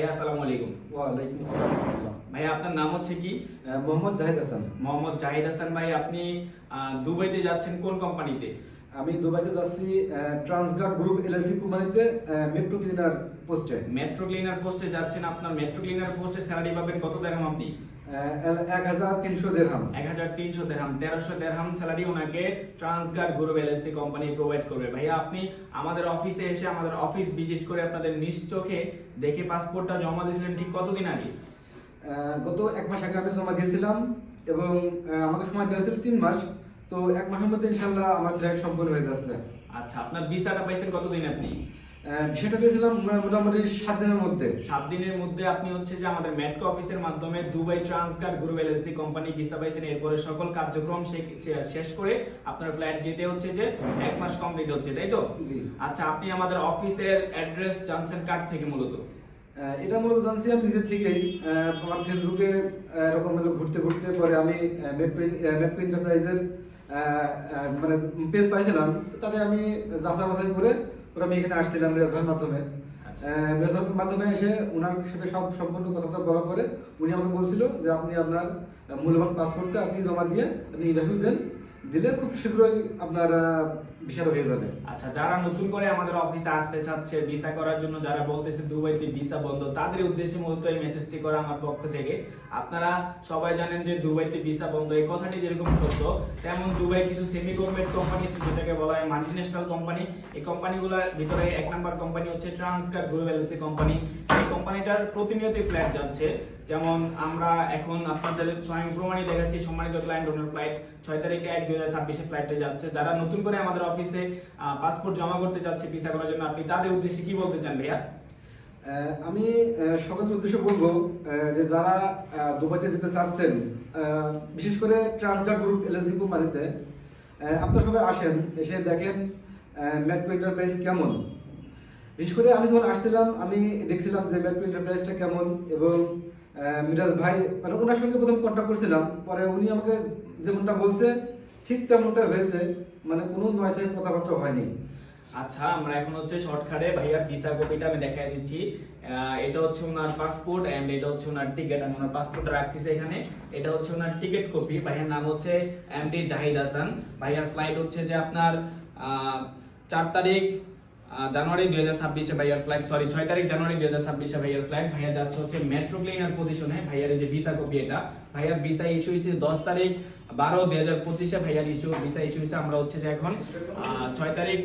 ভাইয়া আসসালামু আলাইকুম। ওয়ালাইকুম আসসালাম। ভাইয়া আপনার নাম হচ্ছে কি? মোহাম্মদ জাহিদ হাসান। মোহাম্মদ জাহিদ হাসান ভাই আপনি দুবাইতে যাচ্ছেন কোন কোম্পানিতে? আমি দুবাইতে যাচ্ছি ট্রান্সগার্ড গ্রুপ এলএসি কোম্পানিতে মেট্রো ক্লিনার পোস্টে মেট্রো ক্লিনার পোস্টে যাচ্ছেন আপনার মেট্রো ক্লিনার পোস্টে স্যালারি পাবেন কত দেখাম আপনি এক হাজার তিনশো দেড়হাম। এক হাজার তিনশো দেরহাম তেরোশো দেরহাম স্যালারি ওনাকে Transguard group LLC company provide করবে। ভাইয়া আপনি আমাদের অফিসে এসে আমাদের অফিস ভিজিট করে আপনাদের নিজ চোখে দেখে পাসপোর্টটা জমা দিয়েছিলেন ঠিক কতদিন আগে? গত এক মাস আগে আমি জমা দিয়েছিলাম এবং আমাকে সময় দেওয়া হয়েছিল তিন মাস। তো এক মাসের মধ্যে ইনশাল্লাহ আমার ফ্লাইট সম্পূর্ণ হয়ে যাচ্ছে। আচ্ছা আপনার ভিসাটা পাইছেন কতদিন আপনি? সেটা পেয়েছিলাম মোটামুটি সাত দিনের মধ্যে। সাত দিনের মধ্যে আপনি হচ্ছে যে আমাদের মেটকো অফিসের মাধ্যমে Dubai Transguard group LLC company visa পাইছেন এরপরে সকল কার্যক্রম শেষ করে আপনার ফ্লাইট যেতে হচ্ছে যে এক মাস কমপ্লিট হচ্ছে তাই তো? আচ্ছা আপনি আমাদের অফিসের অ্যাড্রেস জানছেন কার্ড থেকে মূলত? এটা মূলত জানছি আমি নিজের থেকেই। আমার ফেসবুকে এরকম ঘুরতে ঘুরতে পরে আমি মেট্রো এন্টারপ্রাইজের মানে পেজ পাইছিলাম। তাতে আমি যাচাই বাছাই করে আমি এখানে আসছিলাম রেজভার মাধ্যমে আচ্ছা। রেজভার মাধ্যমে এসে ওনার সাথে সব সম্পূর্ণ কথাবার্তা বলার পরে উনি আমাকে বলছিল যে আপনি আপনার মূল্যবান পাসপোর্টটা আপনি জমা দিয়ে আপনি ইন্টারভিউ দেন দিলে খুব শীঘ্রই আপনার বিষয়টা হয়ে যাবে। আচ্ছা যারা নতুন করে আমাদের অফিসে আসতে চাচ্ছে, ভিসা করার জন্য যারা বলতেছে দুবাইতে ভিসা বন্ধ, তাদের উদ্দেশ্যে মূলত এই মেসেজটি করা আমার পক্ষ থেকে। আপনারা সবাই জানেন যে দুবাইতে ভিসা বন্ধ, এই কথাটি যেরকম সত্য, তেমন দুবাই কিছু সেমি গভর্নমেন্ট কোম্পানি আছে, যেটাকে বলা হয় মাল্টিন্যাশনাল কোম্পানি এই কোম্পানিগুলোর ভিতরে এক নাম্বার কোম্পানি হচ্ছে ট্রান্সকার গ্রুপ এলসি কোম্পানি এই কোম্পানিটার প্রতিনিয়তই ফ্ল্যাট যাচ্ছে। যেমন আমরা এখন আপনাদের স্বয়ং প্রমাণই দেখাচ্ছি, সম্মানিত ক্লায়েন্ট ওনার ফ্লাইট ছয় তারিখে এক ছাব্বিশে ফ্লাইটে যাচ্ছে। যারা নতুন করে আমাদের অফিসে পাসপোর্ট জমা করতে যাচ্ছে ভিসা করার জন্য, আপনি তাদের উদ্দেশ্যে কি বলতে চান ভাইয়া? আমি সকলের উদ্দেশ্যে বলব যে যারা দুবাইতে যেতে চাচ্ছেন বিশেষ করে ট্রান্সগার্ড গ্রুপ এলএসি কোম্পানিতে আপনারা সবাই আসেন, এসে দেখেন ম্যাট্রো এন্টারপ্রাইজ কেমন। বিশেষ করে আমি যখন আসছিলাম, আমি দেখছিলাম যে ম্যাট্রো এন্টারপ্রাইজটা কেমন এবং মিরাজ ভাই মানে ওনার সঙ্গে প্রথম কন্ট্যাক্ট করছিলাম, পরে উনি আমাকে যেমনটা বলছে ঠিক তেমনটা হয়েছে মানে কোনো নয়সে কথাবার্তা হয়নি। আচ্ছা আমরা এখন হচ্ছে শর্টকাটে ভাইয়ার ভিসা কপিটা আমি দেখাই দিচ্ছি। এটা হচ্ছে ওনার পাসপোর্ট এন্ড এটা হচ্ছে ওনার টিকিট আমি ওনার পাসপোর্টটা রাখতেছি এখানে। এটা হচ্ছে ওনার টিকিট কপি ভাইয়ার নাম হচ্ছে এমডি জাহিদ হাসান। ভাইয়ার ফ্লাইট হচ্ছে যে আপনার চার তারিখ জানুয়ারি দুই হাজার ছাব্বিশে ভাইয়ার ফ্লাইট সরি ছয় তারিখ জানুয়ারি দুই হাজার ছাব্বিশে ভাইয়ার ফ্লাইট ভাইয়া যাচ্ছে হচ্ছে মেট্রো ক্লিনার পজিশনে ভাইয়ার যে ভিসা কপি এটা। ভাইয়ার ভিসা ইস্যু হয়েছে দশ তারিখ বারো দুই হাজার পঁচিশে। ভাইয়ার ইস্যু ভিসা ইস্যু হয়েছে, আমরা হচ্ছে যে এখন ছয় তারিখ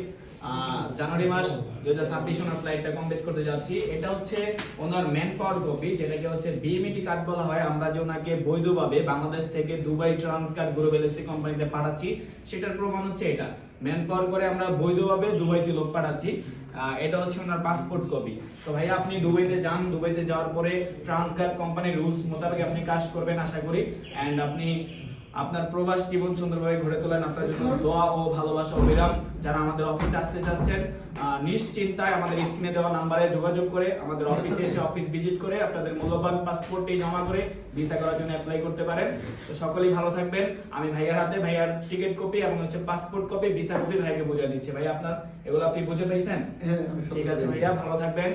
জানুয়ারি মাস দুই হাজার ছাব্বিশ ওনার ফ্লাইটটা কমপ্লিট করতে যাচ্ছি। এটা হচ্ছে ওনার ম্যান পাওয়ার কপি যেটাকে হচ্ছে বিএমইটি কার্ড বলা হয়। আমরা যে ওনাকে বৈধভাবে বাংলাদেশ থেকে দুবাই ট্রান্সকার্ড গ্রুপ এলএসসি কোম্পানিতে পাঠাচ্ছি, সেটার প্রমাণ হচ্ছে এটা। ম্যান পাওয়ার করে আমরা বৈধভাবে দুবাইতে লোক পাঠাচ্ছি। এটা হচ্ছে ওনার পাসপোর্ট কপি তো ভাই আপনি দুবাইতে যান। দুবাইতে যাওয়ার পরে ট্রান্সগার্ড কোম্পানির রুলস মোতাবেক আপনি কাজ করবেন, আশা করি। অ্যান্ড আপনি আপনার প্রবাস জীবন সুন্দরভাবে গড়ে তোলেন। আপনার জন্য দোয়া ও ভালোবাসা অবিরাম যারা আমাদের অফিসে আসতে চাচ্ছেন নিশ্চিন্তায় আমাদের স্ক্রিনে দেওয়া নাম্বারে যোগাযোগ করে আমাদের অফিসে এসে অফিস ভিজিট করে আপনাদের মূল্যবান পাসপোর্টটি জমা করে ভিসা করার জন্য অ্যাপ্লাই করতে পারেন। তো সকলেই ভালো থাকবেন। আমি ভাইয়ার হাতে ভাইয়ার টিকিট কপি এবং হচ্ছে পাসপোর্ট কপি ভিসা কপি ভাইকে বুঝিয়ে দিচ্ছি। ভাই আপনার এগুলো আপনি বুঝে পাইছেন? হ্যাঁ ঠিক আছে ভাইয়া ভালো থাকবেন।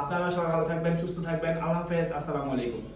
আপনারা সবাই ভালো থাকবেন সুস্থ থাকবেন। আল্লাহ হাফেজ আসসালামু আলাইকুম।